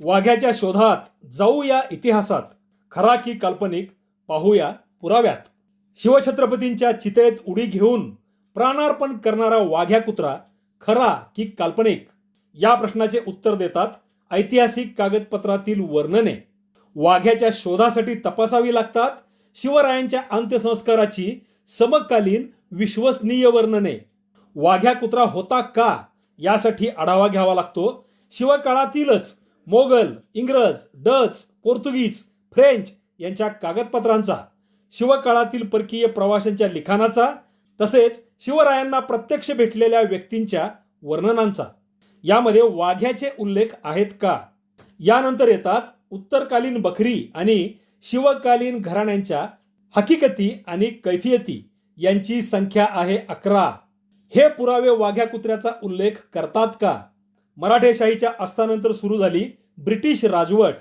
वाघ्याच्या शोधात जाऊया इतिहासात. खरा की काल्पनिक पाहूया पुराव्यात. शिवछत्रपतींच्या चितेत उडी घेऊन प्राणार्पण करणारा वाघ्या कुत्रा खरा की काल्पनिक? या प्रश्नाचे उत्तर देतात ऐतिहासिक कागदपत्रातील वर्णने. वाघ्याच्या शोधासाठी तपासावी लागतात शिवरायांच्या अंत्यसंस्काराची समकालीन विश्वसनीय वर्णने. वाघ्या कुत्रा होता का? यासाठी आढावा घ्यावा लागतो. शिवकाळातीलच मोगल इंग्रज डच पोर्तुगीज फ्रेंच यांच्या कागदपत्रांचा शिवकाळातील परकीय प्रवाशांच्या लिखाणाचा तसेच शिवरायांना प्रत्यक्ष भेटलेल्या व्यक्तींच्या वर्णनांचा. यामध्ये वाघ्याचे उल्लेख आहेत का? यानंतर येतात उत्तरकालीन बखरी आणि शिवकालीन घराण्यांच्या हकीकती आणि कैफियती. यांची संख्या आहे अकरा. हे पुरावे वाघ्या कुत्र्याचा उल्लेख करतात का? मराठेशाहीच्या अस्तानंतर सुरू झाली ब्रिटिश राजवट.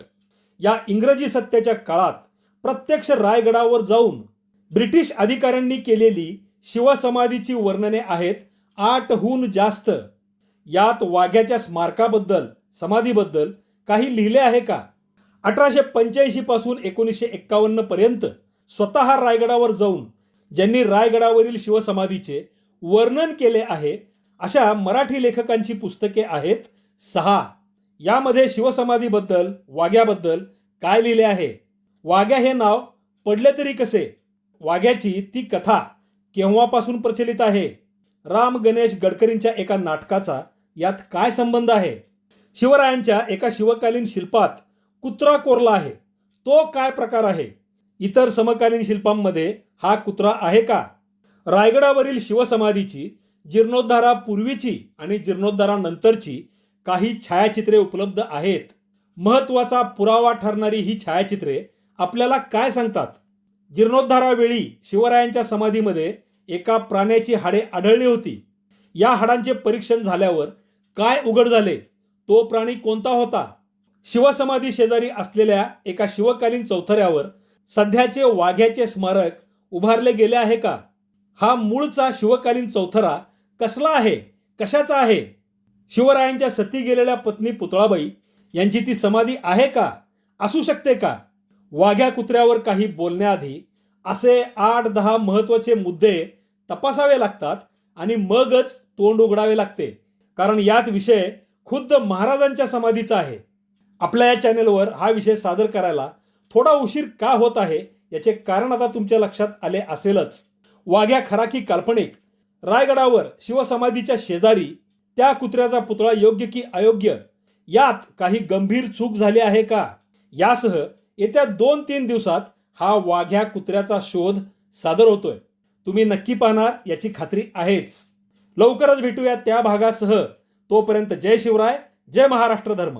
या इंग्रजी सत्तेच्या काळात प्रत्यक्ष रायगडावर जाऊन ब्रिटिश अधिकाऱ्यांनी केलेली शिवसमाधीची वर्णने आहेत आठहून जास्त. यात वाघ्याच्या स्मारकाबद्दल समाधीबद्दल काही लिहिले आहे का? अठराशे पंच्याऐंशी पासून एकोणीसशे एक्कावन्न पर्यंत स्वतः रायगडावर जाऊन ज्यांनी रायगडावरील शिवसमाधीचे वर्णन केले आहे अशा मराठी लेखकांची पुस्तके आहेत सहा. यामध्ये शिवसमाधीबद्दल वाघ्याबद्दल काय लिहिले आहे? वाघ्या हे नाव पडले तरी कसे? वाघ्याची ती कथा केव्हापासून प्रचलित आहे? राम गणेश गडकरींच्या एका नाटकाचा यात काय संबंध आहे? शिवरायांच्या एका शिवकालीन शिल्पात कुत्रा कोरला आहे. तो काय प्रकार आहे? इतर समकालीन शिल्पांमध्ये हा कुत्रा आहे का? रायगडावरील शिवसमाधीची जीर्णोद्धारापूर्वीची आणि जीर्णोद्धारानंतरची काही छायाचित्रे उपलब्ध आहेत. महत्त्वाचा पुरावा ठरणारी ही छायाचित्रे आपल्याला काय सांगतात? जीर्णोद्धारावेळी शिवरायांच्या समाधीमध्ये एका प्राण्याची हाडे आढळली होती. या हाडांचे परीक्षण झाल्यावर काय उघड झाले? तो प्राणी कोणता होता? शिवसमाधी शेजारी असलेल्या एका शिवकालीन चौथऱ्यावर सध्याचे वाघ्याचे स्मारक उभारले गेले आहे का? हा मूळचा शिवकालीन चौथरा कसला आहे? कशाचा आहे? शिवरायांच्या सती गेलेल्या पत्नी पुतळाबाई यांची ती समाधी आहे का? असू शकते का? वाघ्या कुत्र्यावर काही बोलण्याआधी असे आठ दहा महत्त्वाचे मुद्दे तपासावे लागतात आणि मगच तोंड उघडावे लागते. कारण यात विषय खुद्द महाराजांच्या समाधीचा आहे. आपल्या या चॅनेलवर हा विषय सादर करायला थोडा उशीर का होत आहे याचे कारण आता तुमच्या लक्षात आले असेलच. वाघ्या खरा की काल्पनिक? रायगडावर शिवसमाधीच्या शेजारी त्या कुत्र्याचा पुतळा योग्य की अयोग्य? यात काही गंभीर चूक झाली आहे का? यासह येत्या दोन तीन दिवसात हा वाघ्या कुत्र्याचा शोध सादर होतोय. तुम्ही नक्की पाहणार याची खात्री आहेच. लवकरच भेटूया त्या भागासह. तोपर्यंत जय शिवराय जय महाराष्ट्र धर्म.